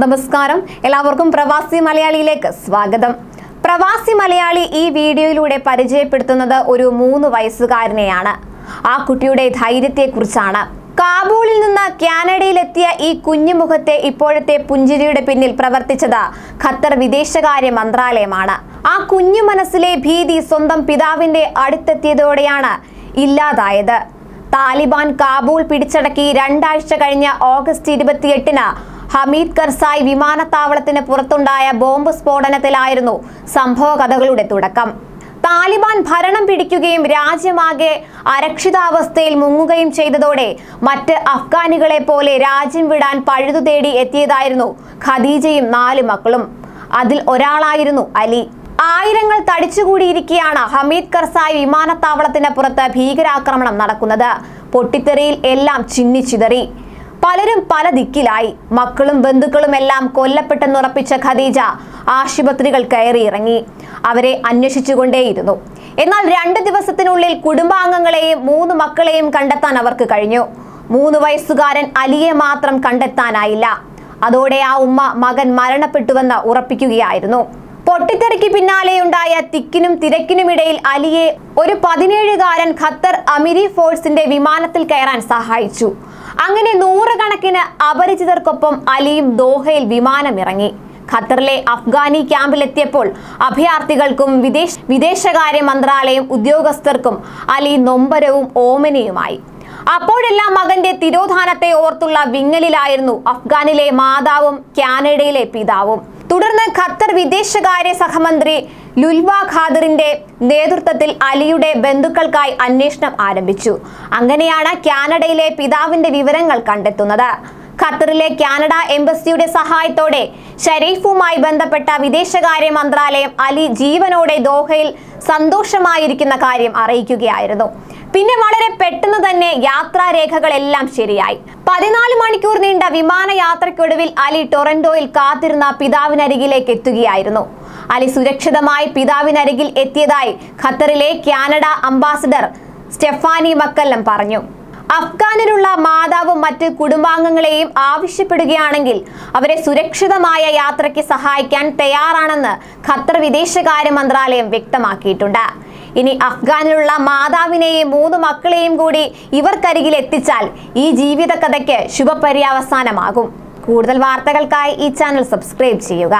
നമസ്കാരം. എല്ലാവർക്കും പ്രവാസി മലയാളിയിലേക്ക് സ്വാഗതം. പ്രവാസി മലയാളി ഈ വീഡിയോയിലൂടെ പരിചയപ്പെടുത്തുന്നത് ഒരു മൂന്ന് വയസ്സുകാരനെയാണ്. ആ കുട്ടിയുടെ ധൈര്യത്തെക്കുറിച്ചാണ്. കാബൂളിൽ നിന്ന് കാനഡയിലെത്തിയ ഈ കുഞ്ഞുമുഖത്തെ ഇപ്പോഴത്തെ പുഞ്ചിരിയുടെ പിന്നിൽ പ്രവർത്തിച്ചത് ഖത്തർ വിദേശകാര്യ മന്ത്രാലയമാണ്. ആ കുഞ്ഞു മനസ്സിലെ ഭീതി സ്വന്തം പിതാവിന്റെ അടുത്തെത്തിയതോടെയാണ് ഇല്ലാതായത്. താലിബാൻ കാബൂൾ പിടിച്ചടക്കി രണ്ടാഴ്ച കഴിഞ്ഞ ഓഗസ്റ്റ് ഇരുപത്തിയെട്ടിന് ഹമീദ് കർസായ് വിമാനത്താവളത്തിന് പുറത്തുണ്ടായ ബോംബ് സ്ഫോടനത്തിലായിരുന്നു സംഭവ കഥകളുടെ തുടക്കം. താലിബാൻ ഭരണം പിടിക്കുകയും രാജ്യമാകെ അരക്ഷിതാവസ്ഥയിൽ മുങ്ങുകയും ചെയ്തതോടെ മറ്റ് അഫ്ഗാനികളെ പോലെ രാജ്യം വിടാൻ പഴുതു തേടി എത്തിയതായിരുന്നു ഖദീജയും നാല് മക്കളും. അതിൽ ഒരാളായിരുന്നു അലി. ആയിരങ്ങൾ തടിച്ചുകൂടിയിരിക്കെയാണ് ഹമീദ് കർസായ് വിമാനത്താവളത്തിന് പുറത്ത് ഭീകരാക്രമണം നടക്കുന്നത്. പൊട്ടിത്തെറിയിൽ എല്ലാം ചിന്നിച്ചിതറി പലരും പല ദിക്കിലായി. മക്കളും ബന്ധുക്കളും എല്ലാം കൊല്ലപ്പെട്ടെന്നുറപ്പിച്ച ഖദീജ ആശുപത്രികൾ കയറി ഇറങ്ങി അവരെ അന്വേഷിച്ചുകൊണ്ടേയിരുന്നു. എന്നാൽ രണ്ട് ദിവസത്തിനുള്ളിൽ കുടുംബാംഗങ്ങളെയും മൂന്ന് മക്കളെയും കണ്ടെത്താൻ അവർക്ക് കഴിഞ്ഞു. മൂന്ന് വയസ്സുകാരൻ അലിയെ മാത്രം കണ്ടെത്താനായില്ല. അതോടെ ആ ഉമ്മ മകൻ മരണപ്പെട്ടുവെന്ന് ഉറപ്പിക്കുകയായിരുന്നു. പൊട്ടിത്തെറിക്ക് പിന്നാലെയുണ്ടായ തിക്കിനും തിരക്കിനുമിടയിൽ അലിയെ ഒരു പതിനേഴുകാരൻ ഖത്തർ അമിരി ഫോഴ്സിന്റെ വിമാനത്തിൽ കയറാൻ സഹായിച്ചു. അങ്ങനെ നൂറുകണക്കിന് അപരിചിതർക്കൊപ്പം അലിയും ദോഹയിൽ വിമാനം ഇറങ്ങി ഖത്തറിലെ അഫ്ഗാനി ക്യാമ്പിലെത്തിയപ്പോൾ അഭയാർത്ഥികൾക്കും വിദേശ വിദേശകാര്യ മന്ത്രാലയം ഉദ്യോഗസ്ഥർക്കും അലി നൊമ്പരവും ഓമനയുമായി. അപ്പോഴെല്ലാം മകന്റെ തിരോധാനത്തെ ഓർത്തുള്ള വിങ്ങലിലായിരുന്നു അഫ്ഗാനിലെ മാതാവും കാനഡയിലെ പിതാവും. തുടർന്ന് ഖത്തർ വിദേശകാര്യ സഹമന്ത്രി ലുൽവ ഖാദറിന്റെ നേതൃത്വത്തിൽ അലിയുടെ ബന്ധുക്കൾക്കായി അന്വേഷണം ആരംഭിച്ചു. അങ്ങനെയാണ് കാനഡയിലെ പിതാവിന്റെ വിവരങ്ങൾ കണ്ടെത്തുന്നത്. ഖത്തറിലെ കാനഡ എംബസിയുടെ സഹായത്തോടെ ഷരീഫുമായി ബന്ധപ്പെട്ട വിദേശകാര്യ മന്ത്രാലയം അലി ജീവനോടെ ദോഹയിൽ സന്തോഷമായിരിക്കുന്ന കാര്യം അറിയിക്കുകയായിരുന്നു. പിന്നെ വളരെ പെട്ടെന്ന് തന്നെ യാത്രാരേഖകളെല്ലാം ശരിയായി. പതിനാല് മണിക്കൂർ നീണ്ട വിമാനയാത്രയ്ക്കൊടുവിൽ അലി ടൊറന്റോയിൽ കാത്തിരുന്ന പിതാവിനരികിലേക്ക് എത്തുകയായിരുന്നു. അലി സുരക്ഷിതമായി പിതാവിനരികിൽ എത്തിയതായി ഖത്തറിലെ കാനഡ അംബാസിഡർ സ്റ്റെഫാനി മക്കല്ലം പറഞ്ഞു. അഫ്ഗാനിലുള്ള മാതാവും മറ്റ് കുടുംബാംഗങ്ങളെയും ആവശ്യപ്പെടുകയാണെങ്കിൽ അവരെ സുരക്ഷിതമായ യാത്രയ്ക്ക് സഹായിക്കാൻ തയ്യാറാണെന്ന് ഖത്തർ വിദേശകാര്യ മന്ത്രാലയം വ്യക്തമാക്കിയിട്ടുണ്ട്. ഇനി അഫ്ഗാനിലുള്ള മാതാവിനെയും മൂന്ന് മക്കളെയും കൂടി ഇവർക്കരികിൽ എത്തിച്ചാൽ ഈ ജീവിത കഥയ്ക്ക് ശുഭപര്യവസാനമാകും. കൂടുതൽ വാർത്തകൾക്കായി ഈ ചാനൽ സബ്സ്ക്രൈബ് ചെയ്യുക.